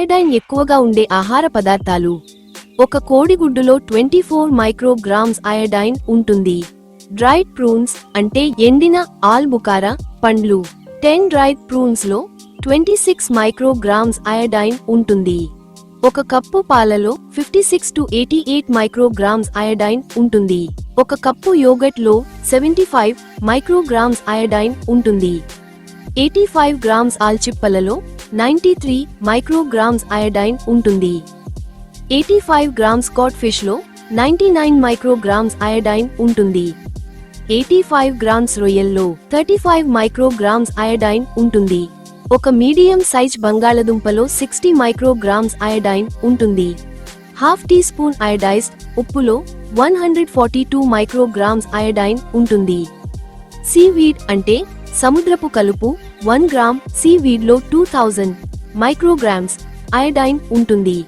అయోడైన్ ఎక్కువగా ఉండే ఆహార పదార్థాలు. ఒక కోడిగుడ్డులో ట్వంటీ ఫోర్ మైక్రోగ్రామ్స్ అయోడైన్ ఉంటుంది. డ్రైడ్ ప్రూన్స్ అంటే ఎండిన ఆల్బుకారా పండ్లు. టెన్ డ్రైడ్ ప్రూన్స్లో ట్వంటీ సిక్స్ మైక్రోగ్రామ్స్ అయోడైన్ ఉంటుంది. ఒక కప్పు పాలలో fifty six to eighty eight micrograms iodine ఉంటుంది. ఒక కప్పు యోగట్లో సెవెంటీ ఫైవ్ మైక్రోగ్రామ్స్ అయోడైన్ ఉంటుంది. ఎయిటీ ఫైవ్ గ్రామ్స్ ఆల్చిప్పలలో నైంటీ త్రీ మైక్రోగ్రామ్స్ అయోడైన్ ఉంటుంది. ఎయిటీ ఫైవ్ గ్రామ్స్ కాట్ ఫిష్లో నైంటీ నైన్ మైక్రోగ్రామ్స్ అయోడైన్ ఉంటుంది. ఎయిటీ ఫైవ్ గ్రామ్స్ రొయ్యల్లో థర్టీ ఫైవ్ మైక్రోగ్రామ్స్ అయోడైన్ ఉంటుంది. ఒక మీడియం సైజ్ బంగాళదుంపలో సిక్స్టీ మైక్రోగ్రామ్స్ అయోడైన్ ఉంటుంది. హాఫ్ టీ స్పూన్ అయోడైజ్డ్ ఉప్పులో one hundred forty two micrograms iodine ఉంటుంది. సీవీడ్ అంటే సముద్రపు కలుపు వన్ గ్రామ్ సీవీడ్లో టూ థౌజండ్ మైక్రోగ్రామ్స్ అయోడైన్ ఉంటుంది.